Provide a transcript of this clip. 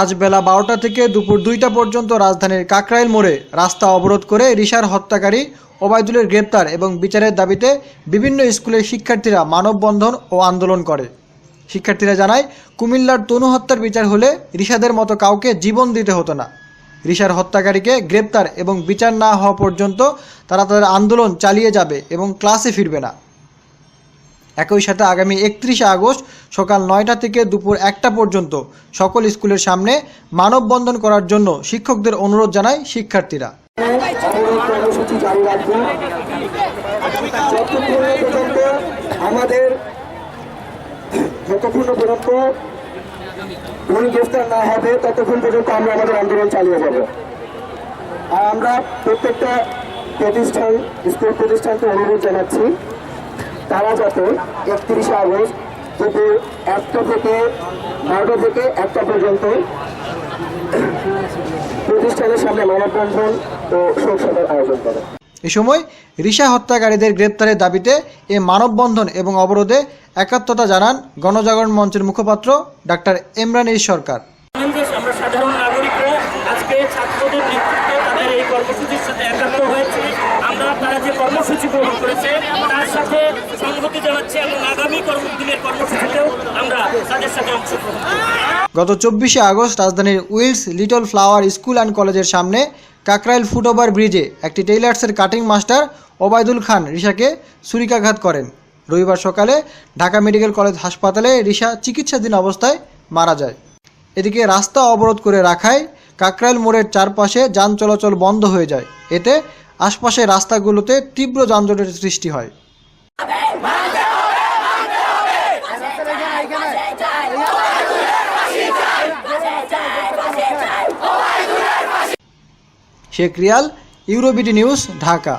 আজ বেলা বারোটা থেকে দুপুর দুইটা পর্যন্ত রাজধানীর কাকরাইল মোড়ে রাস্তা অবরোধ করে রিশার হত্যাকারী ওবায়দুলের গ্রেপ্তার এবং বিচারের দাবিতে বিভিন্ন স্কুলের শিক্ষার্থীরা মানববন্ধন ও আন্দোলন করে। শিক্ষার্থীরা জানায়, কুমিল্লার তনু হত্যার বিচার হলে রিশাদের মতো কাউকে জীবন দিতে হতো না। রিশার হত্যাকারীকে গ্রেপ্তার এবং বিচার না হওয়া পর্যন্ত তারা তাদের আন্দোলন চালিয়ে যাবে এবং ক্লাসে ফিরবে না। একই সাথে আগামী একত্রিশে আগস্ট সকাল নয়টা থেকে দুপুর একটা পর্যন্ত সকল স্কুলের সামনে মানববন্ধন করার জন্য শিক্ষকদের অনুরোধ জানায় শিক্ষার্থীরা। আমাদের যতক্ষণ পর্যন্ত উনি গ্রেফতার না হবে, ততক্ষণ পর্যন্ত আমরা আমাদের আন্দোলন চালিয়ে যাব। আর আমরা প্রত্যেকটা প্রতিষ্ঠান, স্কুল প্রতিষ্ঠানকে অনুরোধ জানাচ্ছি। তারা যাতে একত্রিশে আগস্ট দুপুর একটা থেকে বারোটা থেকে একটা পর্যন্ত প্রতিষ্ঠানের সামনে মানববন্ধন ও শোক সভার আয়োজন করে। এ সময় রিশা হত্যাকারীদের গ্রেপ্তারের দাবিতে এ মানববন্ধন এবং অবরোধে একাত্মতা জানান গণজাগরণ মঞ্চের মুখপাত্র ডাক্তার ইমরান এই সরকার। আমরা সাধারণ নাগরিকরা আজকে ছাত্রদের নেতৃত্বে তাদের এই কর্মসূচির সাথে একাত্ম হয়েছে। আমরা তারা যে কর্মসূচি গ্রহণ করেছে গত চব্বিশে আগস্ট রাজধানীর Wills Little Flower School and কলেজের সামনে কাকরাইল ফুটওভার ব্রিজে একটি টেইলার্সের কাটিং মাস্টার ওবায়দুল খান রিশাকে ছুরিকাঘাত করেন। রবিবার সকালে ঢাকা মেডিকেল কলেজ হাসপাতালে রিশা চিকিৎসাধীন অবস্থায় মারা যায়। এদিকে রাস্তা অবরোধ করে রাখায় কাকরাইল মোড়ের চারপাশে যান চলাচল বন্ধ হয়ে যায়। এতে আশপাশের রাস্তাগুলোতে তীব্র যানজটের সৃষ্টি হয়। Sheikh Riyal EuroBD news Dhaka